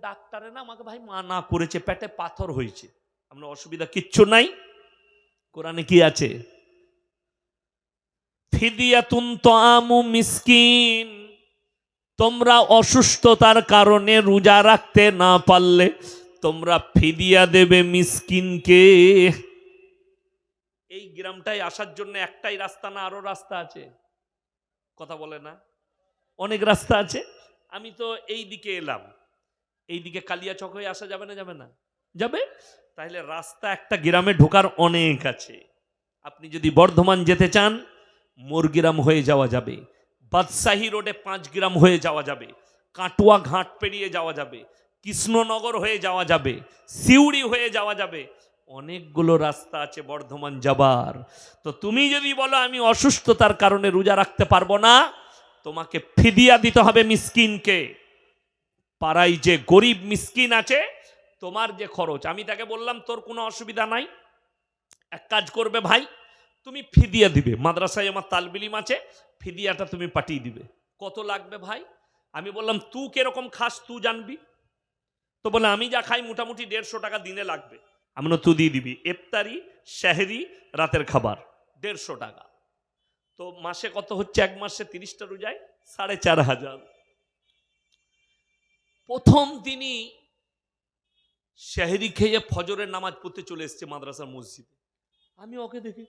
ডাক্তারে না আমাকে ভাই মানা করেছে, পেটে পাথর হয়েছে। আপনার অসুবিধা কিচ্ছু নাই। কোরআনে কি আছে? মিসকিন। তোমরা অসুস্থতার কারণে রোজা রাখতে না পারলে তোমরা ফিদিয়া দেবে মিসকিনকে। এই গ্রামটায় আসার জন্য একটাই রাস্তা না, আরও রাস্তা আছে। কথা বলে না? অনেক রাস্তা আছে। আমি তো এই দিকে এলাম। এই দিকে কালিয়াচক হয়ে আসা যাবে না যাবে না? যাবে? তাহলে রাস্তা একটা গ্রামে ঢোকার অনেক আছে। আপনি যদি বর্ধমান যেতে চান, মোরগ্রাম হয়ে যাওয়া যাবে। বাদশাহী রোডে পাঁচ গ্রাম হয়ে যাওয়া যাবে। কাটুয়া ঘাট পেরিয়ে যাওয়া যাবে। কৃষ্ণনগর হয়ে যাওয়া যাবে। সিউড়ি হয়ে যাওয়া যাবে। অনেকগুলো রাস্তা আছে বর্ধমান যাবার। তো তুমি যদি বলো, আমি অসুস্থতার কারণে রোজা রাখতে পারব না, তোমাকে ফিদিয়া দিতে হবে মিসকিনকে। পাড়ায় যে গরিব মিসকিন আছে, তোমার যে খরচ, আমি তাকে বললাম, তোর কোনো অসুবিধা নাই, এক কাজ করবে ভাই, তুমি ফিদিয়া দিবে, মাদ্রাসায় আমার তালবিলিম আছে, ফিদিয়াটা তুমি পাঠিয়ে দিবে। কত লাগবে ভাই? আমি বললাম তুই কীরকম খাস তুই জানবি? তো বলে, আমি যা খাই মোটামুটি দেড়শো টাকা দিনে লাগবে। আমি তুই দিয়ে দিবি। এফতারি শাহরি রাতের খাবার, দেড়শো টাকা। তো মাসে কত হচ্ছে? এক মাসে তিরিশটা রোজায় সাড়ে চার হাজার। প্রথম দিনই শাহরি খেয়ে ফজরের নামাজ পড়তে চলে এসছে মাদ্রাসার মসজিদে। আমি ওকে দেখি,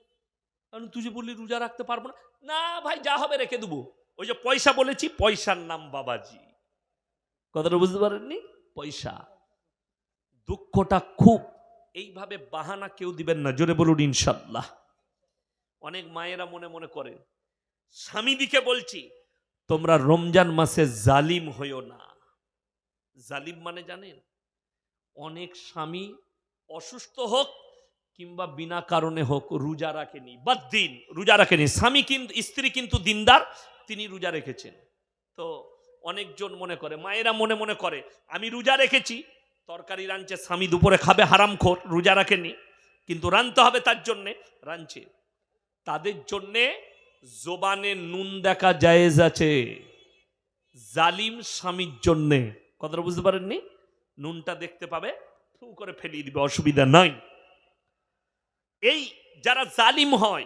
কারণ তুই যে বললি রোজা রাখতে পারব না না ভাই, যা হবে রেখে দেবো। ওই যে পয়সা বলেছি, পয়সার নাম বাবাজি। কথাটা বুঝতে পারেননি? পয়সা। দুঃখটা খুব, এইভাবে বাহানা কেউ দিবেন না, জোরে বলুন ইনশাল্লাহ। অনেক মায়েরা মনে মনে করে স্বামী দিকে বলছি, তোমরা রমজান মাসে জালিম হইও না। জালিম মানে জানেন? অনেক স্বামী অসুস্থ হোক কিংবা বিনা কারণে হোক রোজা রাখেনি বা দিন, রোজা রাখেনি। স্বামী কিন্তু স্ত্রী কিন্তু দিনদার, তিনি রোজা রেখেছেন। তো অনেকজন মনে করে, মায়েরা মনে মনে করে, আমি রোজা রেখেছি, তরকারি রাঁধছে, স্বামী দুপুরে খাবে হারামখোর রোজা রাখেনি, কিন্তু রাঁধতে হবে তার জন্যে, রাঁধছে। তাদের জন্যে জোবানে নুন দেখা জায়েজ আছে, জালিম স্বামীর জন্যে। কথাটা বুঝতে পারেননি? নুনটা দেখতে পাবে, ফু করে ফেলিয়ে দিবে, অসুবিধা নাই। এই যারা জালিম হয়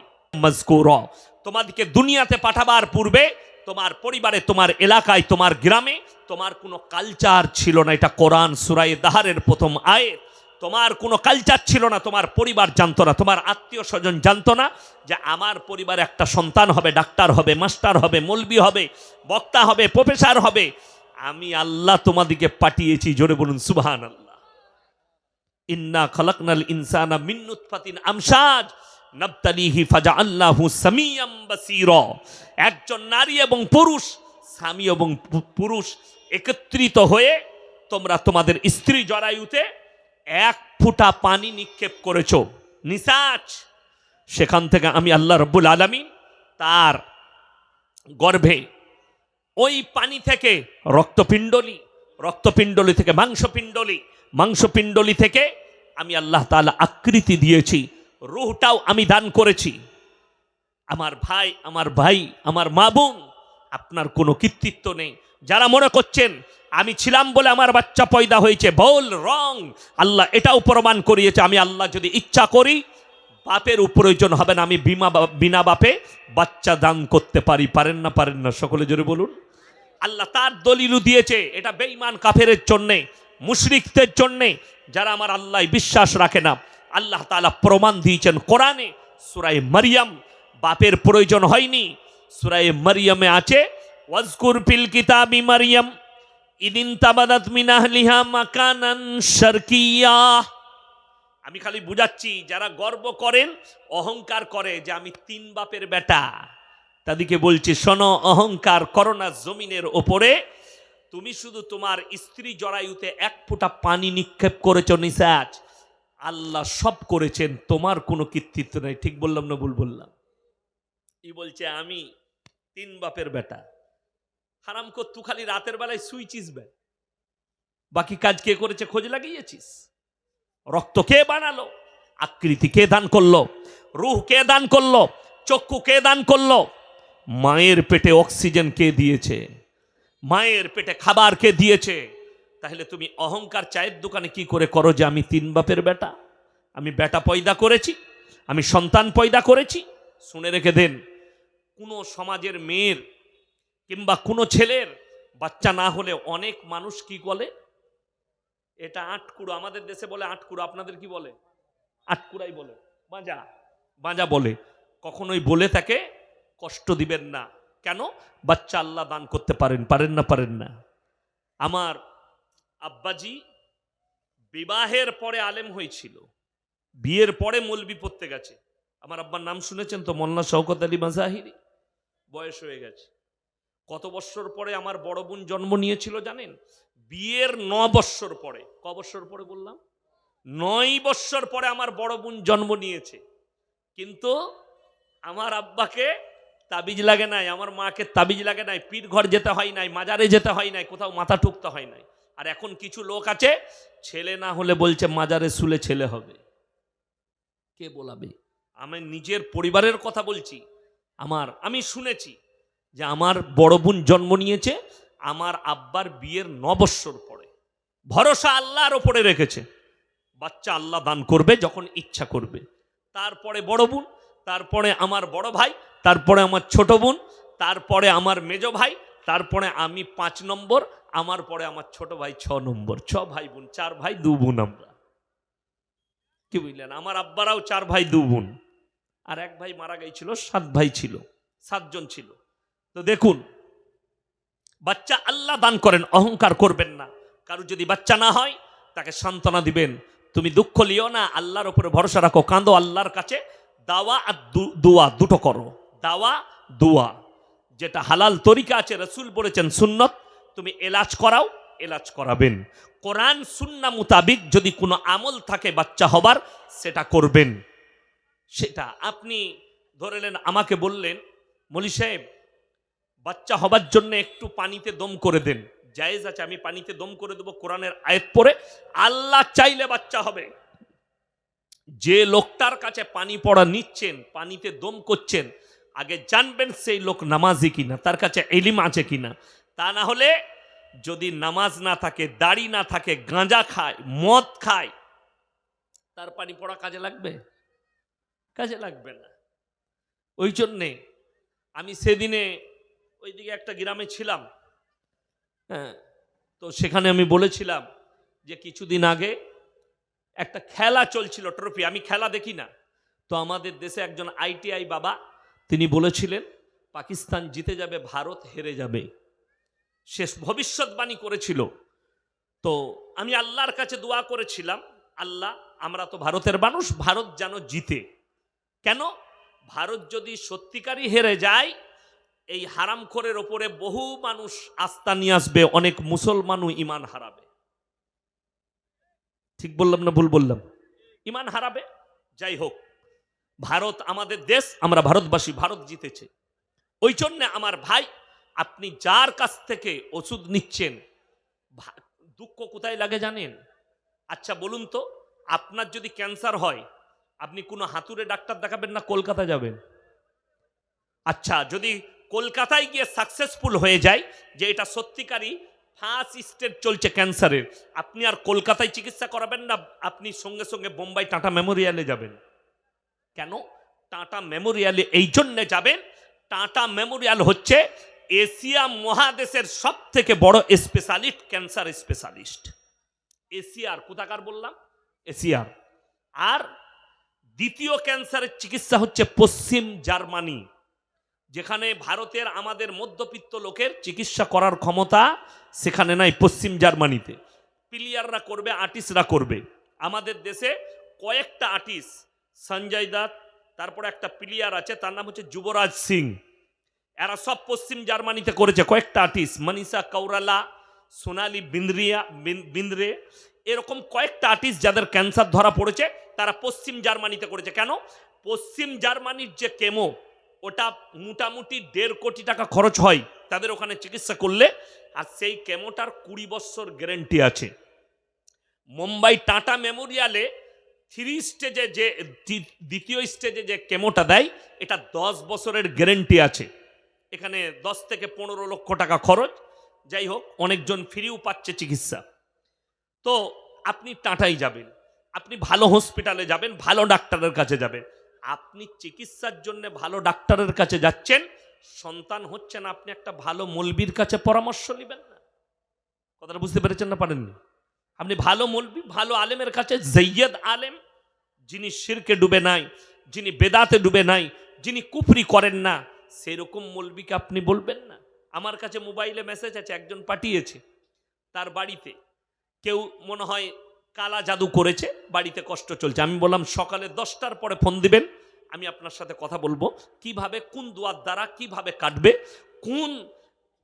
তোমাদেরকে দুনিয়াতে পাঠাবার পূর্বে তোমার পরিবারে, তোমার এলাকায়, তোমার গ্রামে তোমার কোনো কালচার ছিল না। এটা কোরআন সুরাই দাহারের প্রথম আয়ে তোমার কোনো কালচার ছিল না, তোমার পরিবার জানতো না, তোমার আত্মীয় স্বজন জানতো না যে আমার পরিবারে একটা সন্তান হবে, ডাক্তার হবে, মাস্টার হবে, মলবি হবে, বক্তা হবে, প্রফেসর হবে। আমি আল্লাহ তোমাদিকে পাঠিয়েছি, জোরে বলুন সুবহান আল্লাহ ইন্না খলকনাল ইনসানা মিন নুতফাতিন আমসাজ, নাবতালিহি ফাজআলনাহু সামিয়াম বাসীরা। একজন নারী এবং পুরুষ, স্বামী এবং পুরুষ একত্রিত হয়ে তোমরা তোমাদের স্ত্রী জরায়ুতে এক ফুটা পানি নিক্ষেপ করেছ নিসাচ সেখান থেকে আমি আল্লাহ রব্বুল আলামিন তার গর্ভে ওই পানি থেকে রক্তপিণ্ডলি রক্তপিণ্ডলি থেকে মাংসপিণ্ডলি মাংসপিণ্ডলি থেকে আমি আল্লাহ তাআলা আকৃতি দিয়েছি, রুহটাও আমি দান করেছি। আমার ভাই আমার ভাই, আমার মা বোন, আপনার কোনো কৃতিত্ব নেই। যারা মনে করছেন, আমি ছিলাম বলে আমার বাচ্চা পয়দা হয়েছে, বল, রং, আল্লাহ এটাও প্রমাণ করিয়েছে, আমি আল্লাহ যদি ইচ্ছা করি বাপের প্রয়োজন হবে না আমি বিমা বিনা বাপে, বাচ্চা দান করতে পারি, পারেন না পারেন না, সকলে জোরে বলুন। আল্লাহ তার দলিলু দিয়েছে, এটা বেঈমান কাফেরের জন্যে, মুশরিকদের জন্যে, যারা আমার আল্লাহ বিশ্বাস রাখে না। আল্লাহ তাআলা প্রমাণ দিয়েছেন কোরআনে সুরাই মারিয়াম, বাপের প্রয়োজন হয়নি। সুরাই মারিয়ামে আছে, ওয়াজকুর ফিল কিতাবি মারিয়াম, ইদিন তাবাদাত মিন আহলিহা মাকানান শারকিয়া। আমি খালি বুঝাচ্ছি, যারা গর্ব করেন, অহংকার করে যে আমি তিন বাপের বেটা। তাদেরকে বলছি, শোনো, অহংকার করোনা জমিনের ওপরে। তুমি শুধু তোমার স্ত্রী জরায়ুতে এক ফোঁটা পানি নিক্ষেপ করেছ নিসাজ। আল্লাহ সব করেছেন, তোমার কোনো কৃতিত্ব নেই। ঠিক বললাম না ভুল বললাম? ই বলছে, আমি তিন বাপের বেটা। হারাম কর তু খালি রাতের বেলায় বে বাকি কাজ কে করেছে, খোঁজ লাগিয়েছিস? রক্ত কে বানালো? আকৃতি কে দান করল? রুহ কে দান করল? চক্ষু কে দান করল? মায়ের পেটে অক্সিজেন কে দিয়েছে? মায়ের পেটে খাবার কে দিয়েছে? তাহলে তুমি অহংকার চায়ের দোকানে কি করে করো যে আমি তিন বাপের বেটা? আমি বেটা পয়দা করেছি, আমি সন্তান পয়দা করেছি। শুনে রেখে দেন, কোনো সমাজের মেয়ের কিংবা কোনো ছেলের বাচ্চা না হলে অনেক মানুষ কি বলে? এটা আটকুড়ো, আমাদের দেশে বলে আটকুড়ো, আপনাদের কি বলে? আটকুড়াই বলে, বাঁজা বাঁজা বলে। কখনোই বলে তাকে কষ্ট দিবেন না। কেন? বাচ্চা আল্লাহ দান করতে পারেন পারেন না পারেন না। আমার আব্বাজি বিবাহের পরে আলেম হয়েছিল, বিয়ের পরে মলবি পড়তে গেছে। আমার আব্বার নাম শুনেছেন তো? মোল্লা শওকত আলী মাজাহিরি। বয়স হয়ে গেছে। কত বৎসর পরে আমার বড় বোন জন্ম নিয়েছিল জানেন? বিয়ের ন বৎসর পরে, ক বৎসর পরে বললাম? নয় বৎসর পরে আমার বড় বোন জন্ম নিয়েছে। কিন্তু আমার আব্বাকে তাবিজ লাগে নাই, আমার মাকে তাবিজ লাগে নাই, পীর ঘর যেতে হয় নাই, মাজারে যেতে হয় নাই, কোথাও মাথা ঠুকতে হয় নাই। আর এখন কিছু লোক আছে, ছেলে না হলে বলছে মাজারে শুলে ছেলে হবে। কে বলাবে? আমি নিজের পরিবারের কথা বলছি। আমার, আমি শুনেছি যে আমার বড় বোন জন্ম নিয়েছে আমার আব্বার বিয়ের নবৎসর পরে। ভরসা আল্লাহর ওপরে রেখেছে। বাচ্চা আল্লাহ দান করবে যখন ইচ্ছা করবে। তারপরে বড় বোন, তারপরে আমার বড় ভাই, তারপরে আমার ছোট বোন, তারপরে আমার মেজ ভাই, তারপরে আমি পাঁচ নম্বর, আমার পরে আমার ছোট ভাই ছ নম্বর। ছ ভাই বোন, চার ভাই দু বোন আমরা। কি বুঝলেন? আমার আব্বারাও চার ভাই দু বোন। আর এক ভাই মারা গেছিল, সাত ভাই ছিল, সাতজন ছিল। তো দেখুন বাচ্চা আল্লাহ দান করেন, অহংকার করবেন না। কারও যদি বাচ্চা না হয়, তাকে সান্ত্বনা দিবেন। তুমি দুঃখ লিও না, আল্লাহর উপরে ভরসা রাখো, কাঁদো আল্লাহর কাছে। দাওয়া আর দোয়া, দুটো করো। দাওয়া, দোয়া। যেটা হালাল তরিকা আছে, রসুল বলেছেন সুন্নত, তুমি এলাজ করাও, এলাজ করাবেন। কোরআন, সুন্না মোতাবিক যদি কোনো আমল থাকে বাচ্চা হবার, সেটা করবেন। সেটা আপনি ধরেলেন আমাকে বললেন, মলি সাহেব বাচ্চা হবার জন্য একটু পানিতে দম করে দেন। জায়েজ আছে, আমি পানিতে দম করে দেবো কোরআনের আয়াত পরে আল্লাহ চাইলে বাচ্চা হবে। যে লোকটার কাছে পানি পড়া নিচ্ছেন, পানিতে দম করছেন, আগে জানবেন সেই লোক নামাজি কিনা, তার কাছে এলিম আছে কিনা। তা না হলে যদি নামাজ না থাকে, দাড়ি না থাকে, গাঁজা খায়, মদ খায়, তার পানি পড়া কাজে লাগবে? কাজে লাগবে না। ওই জন্যে আমি সেদিনে ওইদিকে একটা গ্রামে ছিলাম। হ্যাঁ তো সেখানে আমি বলেছিলাম যে কিছুদিন আগে একটা খেলা চলছিল ট্রফি, আমি খেলা দেখি না। তো আমাদের দেশে একজন আইটিআই বাবা, তিনি বলেছিলেন, পাকিস্তান জিতে যাবে, ভারত হেরে যাবে। শেষ ভবিষ্যৎবাণী করেছিল। তো আমি আল্লাহর কাছে দোয়া করেছিলাম, আল্লাহ, আমরা তো ভারতের মানুষ, ভারত যেন জিতে। কেন? ভারত যদি সত্যিকারই হেরে যায় এই হারামখোরের ওপরে বহু মানুষ আস্থা নিয়ে আসবে, অনেক মুসলমানও ইমান হারাবে। ঠিক বললাম না ভুল বললাম? ইমান হারাবে? যাই হোক, ভারত আমাদের দেশ, আমরা ভারতবাসী, ভারত জিতেছে। ওই জন্যে আমার ভাই, আপনি যার কাছ থেকে ওষুধ নিচ্ছেন দুঃখ কোথায় লাগে জানেন? আচ্ছা বলুন তো, আপনার যদি ক্যান্সার হয়, আপনি কোনো হাতুড়ে ডাক্তার দেখাবেন না, কলকাতা যাবেন? আচ্ছা যদি কলকাতায় গিয়ে সাকসেসফুল হয়ে যায় যে এটা সত্যিকারই ফার্স্ট স্টেজ চলছে ক্যান্সারের। আপনি আর কলকাতায় চিকিৎসা করাবেন না, আপনি সঙ্গে সঙ্গে বোম্বাই টাটা মেমোরিয়ালে যাবেন। কেন? টাটা মেমোরিয়ালে এই জন্যে যাবেন, টাটা মেমোরিয়াল হচ্ছে এশিয়া মহাদেশের সব থেকে বড় স্পেশালিস্ট ক্যান্সার স্পেশালিস্ট এশিয়ার, কোথাকার বললাম? এশিয়ার। আর দ্বিতীয় ক্যান্সারের চিকিৎসা হচ্ছে পশ্চিম জার্মানি। যেখানে ভারতের আমাদের মধ্যবিত্ত লোকের চিকিৎসা করার ক্ষমতা সেখানে নাই, পশ্চিম জার্মানিতে। প্লেয়াররা করবে, আর্টিস্টরা করবে। আমাদের দেশে কয়েকটা আর্টিস্ট, সঞ্জয় দাত তারপরে একটা প্লেয়ার আছে, তার নাম হচ্ছে যুবরাজ সিং। এরা সব পশ্চিম জার্মানিতে করেছে, কয়েকটা আর্টিস্ট, মনীষা কৌরালা, সোনালি বিন্দ্রিয়া বিন্দ্রে। এরকম কয়েকটা আর্টিস্ট যাদের ক্যান্সার ধরা পড়েছে, তারা পশ্চিম জার্মানিতে করেছে। কেন? পশ্চিম জার্মানির যে কেমো ওটা মোটামুটি দেড় কোটি টাকা খরচ হয় তাদের ওখানে চিকিৎসা করলে, আর সেই কেমোটার কুড়ি বছর গ্যারেন্টি আছে। মুম্বাই টাটা মেমোরিয়ালে থ্রি স্টেজে যে দ্বি- দ্বিতীয় স্টেজে যে কেমোটা দেয়, এটা দশ বছরের গ্যারেন্টি আছে। এখানে দশ থেকে পনেরো লক্ষ টাকা খরচ। যাই হোক, অনেকজন ফ্রিও পাচ্ছে চিকিৎসা। তো আপনি টাটাই যাবেন। আপনি ভালো হসপিটালে যাবেন, ভালো ডাক্তারের কাছে যাবেন। আপনি চিকিৎসার জন্য ভালো ডাক্তারের কাছে যাচ্ছেন, সন্তান হচ্ছেন, আপনি একটা ভালো মলবির কাছে পরামর্শ নেবেন না। কথাটা বুঝতে পেরেছেন না, পারেননি? আপনি ভালো মলবি, ভালো আলেমের কাছে জৈয়দ আলেম, যিনি শিরকে ডুবে নাই, যিনি বেদাতে ডুবে নাই, যিনি কুফরি করেন না, সেরকম মলবিকে আপনি বলবেন না? আমার কাছে মোবাইলে মেসেজ আছে, একজন পাঠিয়েছে, তার বাড়িতে। কেউ মনে হয় কালা জাদু করেছে, বাড়িতে কষ্ট চলছে। আমি বললাম, সকালে দশটার পরে ফোন দিবেন, আমি আপনার সাথে কথা বলব। কীভাবে, কোন দুয়ার দ্বারা কীভাবে কাটবে, কোন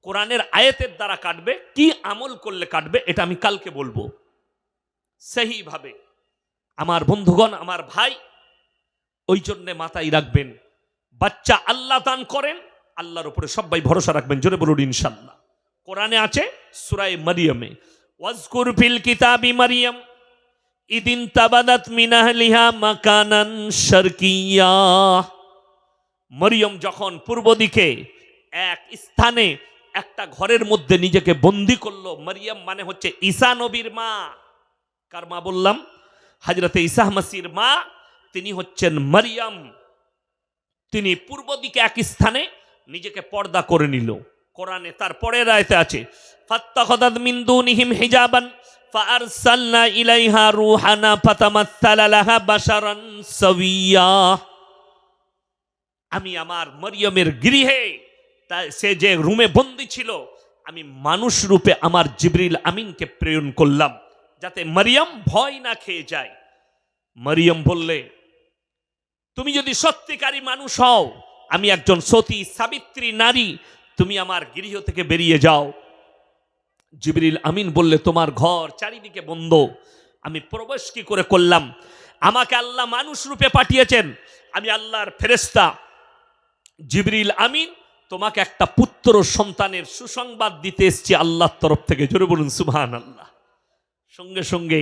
কোরআনের আয়াতের দ্বারা কাটবে, কি আমল করলে কাটবে, এটা আমি কালকে বলব। সেইভাবে। আমার বন্ধুগণ, আমার ভাই, ওই জন্যে মাথায় রাখবেন, বাচ্চা আল্লাহ দান করেন, আল্লাহর উপরে সবাই ভরসা রাখবেন, জোরে বলুন, ইনশাল্লাহ। কোরআনে আছে সুরায় মারিয়ামে, ওয়াজকুর ফিল কিতাবি মারিয়াম ইদিন তাবাদাত মিনাহলিহা মাকানান শারকিয়া। মরিয়ম যখন পূর্ব দিকে এক স্থানে একটা ঘরের মধ্যে নিজেকে বন্দি করল, মরিয়ম মানে হচ্ছে ঈসা নবীর মা। কার মা বললাম? হাজরতে ইসাহ মাসির মা, তিনি হচ্ছেন মরিয়ম। তিনি পূর্ব দিকে এক স্থানে নিজেকে পর্দা করে নিল। কোরআনে তার পরের আয়তে আছে, ফাত্তাখাদাত মিন দুনিহিম হিজাবান ফাআরসালনা ইলাইহা রূহানা ফাতামাত্তালা লাহা বাশারান সাবিয়া আমি আমার মরিয়মের গৃহে তা সে যে রুমে বন্দি ছিল, আমি মানুষ রূপে আমার জিবরিল আমিনকে প্রেরণ করলাম, যাতে মরিয়ম ভয় না খেয়ে যায়। মরিয়ম বললে, তুমি যদি সত্যিকারী মানুষ হও, আমি একজন সতী সাবিত্রী নারী, তুমি আমার গৃহ থেকে বেরিয়ে যাও। জিবরিল আমিন বললে, তোমার ঘর চারিদিকে বন্ধ। আমি প্রবেশ কি করে করলাম? আমাকে আল্লাহ মানুষ রূপে পাঠিয়েছেন। আমি আল্লাহর ফেরেস্তা জিবরিল আমিন, তোমাকে একটা পুত্র সন্তানের সুসংবাদ দিতে এসছি আল্লাহর তরফ থেকে। জোরে বলুন সুবহান আল্লাহ সঙ্গে সঙ্গে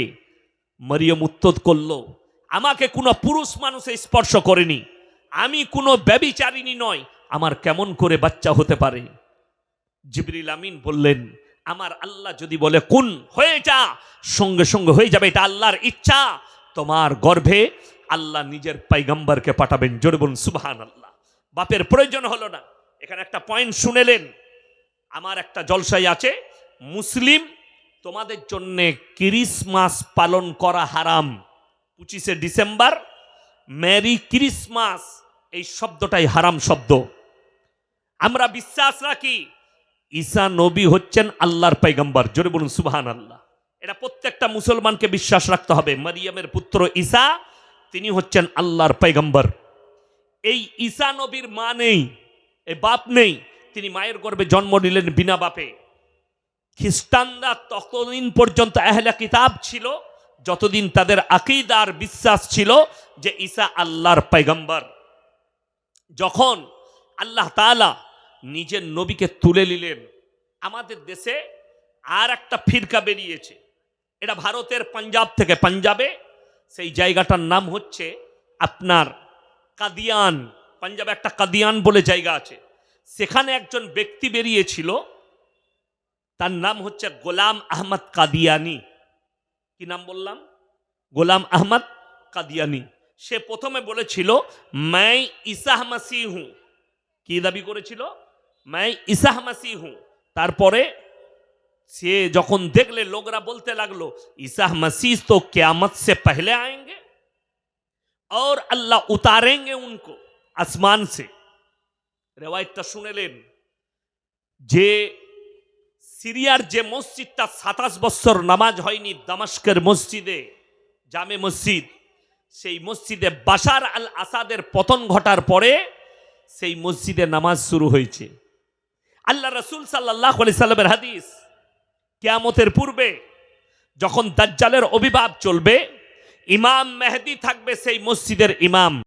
মরিয়ম উত্তর করল, আমাকে কোনো পুরুষ মানুষে স্পর্শ করেনি। আমি কোনো ব্যবিচারিণী নয়। আমার কেমন করে বাচ্চা হতে পারে? জিবরিল আমিন বললেন আমার আল্লাহ যদি বলে, কোন, হয়ে যা। সঙ্গে সঙ্গে হয়ে যাবে, এটা আল্লাহর ইচ্ছা। তোমার গর্ভে আল্লাহ নিজের পাইগাম্বারকে পাঠাবেন, জোরে বলুন সুবহান আল্লাহ বাপের প্রয়োজন হলো না। এখানে একটা পয়েন্ট শুনেলেন। আমার একটা জলসাই আছে, মুসলিম, তোমাদের জন্যে ক্রিসমাস পালন করা হারাম। পঁচিশে ডিসেম্বর, মেরি ক্রিসমাস। এই শব্দটাই হারাম শব্দ। আমরা বিশ্বাস রাখি ঈসা নবী হচ্ছেন আল্লাহর পৈগম্বর জোরে বলুন সুবহান আল্লাহ এটা প্রত্যেকটা মুসলমানকে বিশ্বাস রাখতে হবে। মারিয়ামের পুত্র ঈসা, তিনি হচ্ছেন আল্লাহর পৈগম্বর এই ঈসা নবীর মা নেই এই বাপ নেই, তিনি মায়ের গর্ভে জন্ম নিলেন বিনা বাপে। খ্রিস্টানরা ততদিন পর্যন্ত আহলা কিতাব ছিল, যতদিন তাদের আকিদার বিশ্বাস ছিল যে ঈসা আল্লাহর পৈগম্বর যখন আল্লাহ তাআলা নিজের নবীকে তুলে নিলেন। আমাদের দেশে আর একটা ফিরকা বেরিয়েছে। এটা ভারতের পাঞ্জাব থেকে পাঞ্জাবে। সেই জায়গাটার নাম হচ্ছে আপনার কাদিয়ান। পাঞ্জাবে একটা কাদিয়ান বলে জায়গা আছে। সেখানে একজন ব্যক্তি বেরিয়েছিল। তার নাম হচ্ছে গোলাম আহমদ কাদিয়ানি। কি নাম বললাম? গোলাম আহমদ কাদিয়ানি। সে প্রথমে বলেছিল, মাই ইসাহ মাসি কি দাবি করেছিল? মাই ইসাহ মাসি হুঁ তারপরে সে যখন দেখলে লোকরা বলতে লাগলো ইসাহ मसीह तो क्यामत से पहले आएंगे और अल्लाह उतारेंगे उनको आसमान से রেওয়ায়তটা শুনেলেন যে সিরিয়ার যে মসজিদটা সাতাশ বছর নামাজ হয়নি দামাস্কের মসজিদে জামে মসজিদ সেই মসজিদে বাশার আল আসাদের পতন ঘটার পরে সেই মসজিদে নামাজ শুরু হয়েছে আল্লাহ রসুল সাল্লাহ আলি সাল্লামের হাদিস। কেয়ামতের পূর্বে যখন দাজ্জালের অভিভাব চলবে, ইমাম মেহেদি থাকবে সেই মসজিদের ইমাম।